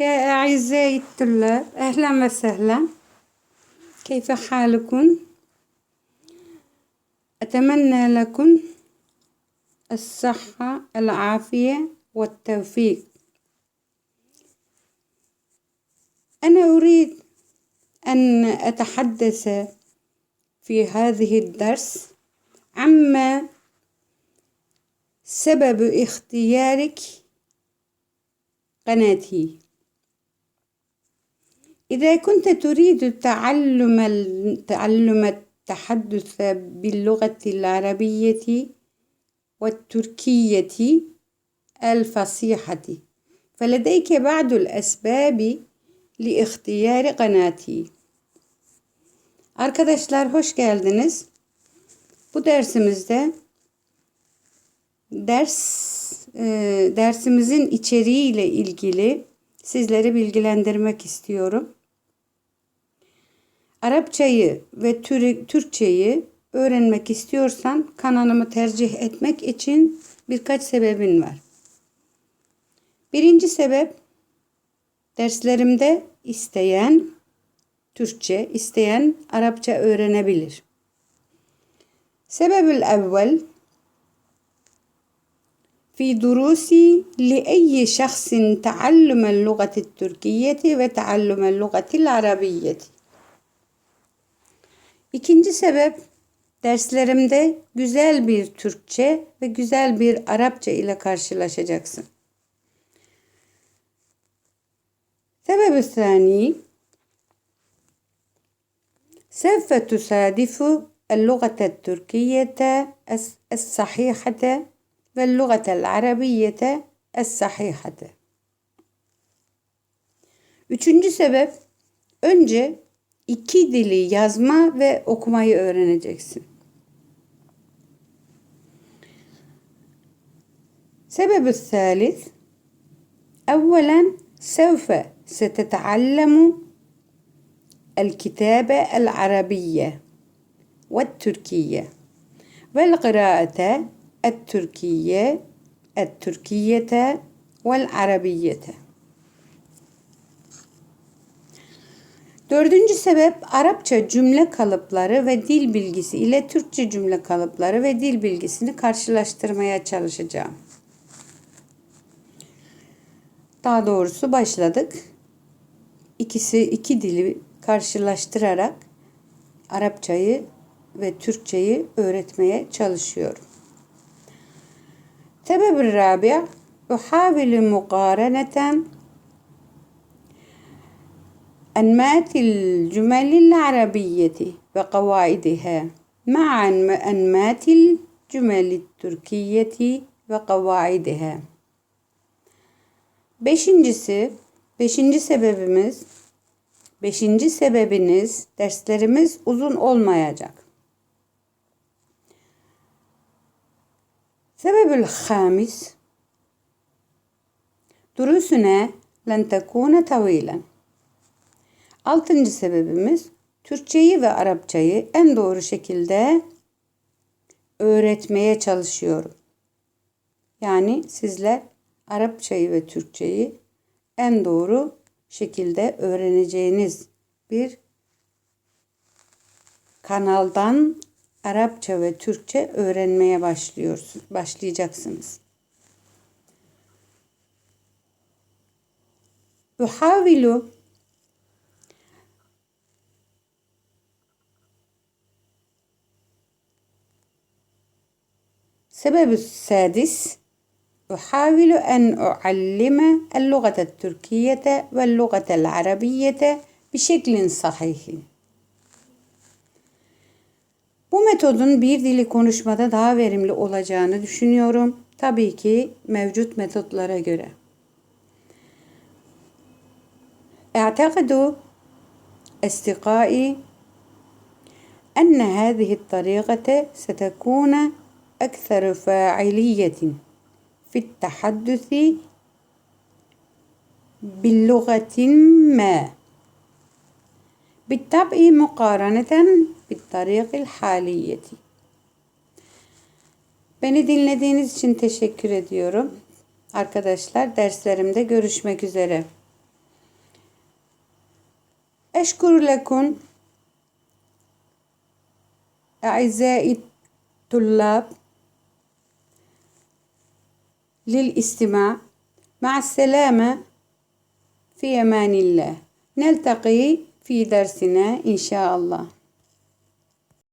يا أعزائي الطلاب أهلا وسهلا. كيف حالكم؟ أتمنى لكم الصحة العافية والتوفيق. أنا أريد أن أتحدث في هذه الدرس عما سبب اختيارك قناتي. إذا كنت تريد تعلم تعلم التحدث باللغة العربية والتركية الفصيحة فلديك بعض الأسباب لاختيار قناتي Arkadaşlar hoş geldiniz. Bu dersimizde ders e, dersimizin içeriğiyle ilgili sizleri bilgilendirmek istiyorum. Arapçayı ve Türkçeyi öğrenmek istiyorsan kanalımı tercih etmek için birkaç sebebin var. Birinci sebep derslerimde isteyen Türkçe, isteyen Arapça öğrenebilir. Sebebül evvel في دروسي لأي شخص تعلم اللغة التركية وتعلم اللغة العربية. İkinci sebep derslerimde güzel bir Türkçe ve güzel bir Arapça ile karşılaşacaksın. Sebep الثاني سوف تصادف اللغة التركية الصحيحة واللغة العربية الصحيحة. Üçüncü sebep önce iki dili yazma ve okumayı öğreneceksin. سبب الثالث أولا سوف ستتعلم الكتابة العربية والتركية والقراءة التركية التركية والعربية Dördüncü sebep Arapça cümle kalıpları ve dil bilgisi ile Türkçe cümle kalıpları ve dil bilgisini karşılaştırmaya çalışacağım. Daha doğrusu başladık. İkisi iki dili karşılaştırarak Arapçayı ve Türkçeyi öğretmeye çalışıyorum. Sebeb-i Rabia Uhavili mukarenen أنماط الجمل العربية وقواعدها مع أنماط الجمل التركية وقواعدها. Beşincisi, beşinci sebebimiz, beşinci sebebiniz derslerimiz uzun olmayacak. السبب الخامس دروسنا لن تكون طويلا. Altıncı sebebimiz Türkçeyi ve Arapçayı en doğru şekilde öğretmeye çalışıyorum. Yani sizler Arapçayı ve Türkçeyi en doğru şekilde öğreneceğiniz bir kanaldan Arapça ve Türkçe öğrenmeye başlıyorsunuz, başlayacaksınız. Uhavilu السبب السادس أحاول أن أعلم اللغة التركية واللغة العربية بشكل صحيح Bu metodun bir dili konuşmada daha verimli olacağını düşünüyorum. Tabii ki mevcut metotlara göre. اعتقد أصدقائي أن هذه الطريقة ستكون أكثر فاعلية في التحدث باللغة ما بالطبع مقارنة بالطريق الحالية. Beni dinlediğiniz için teşekkür ediyorum. Arkadaşlar derslerimde görüşmek üzere. أشكر لكم أعزائي الطلاب للاستماع. مع السلامة في أمان الله. نلتقي في درسنا إن شاء الله.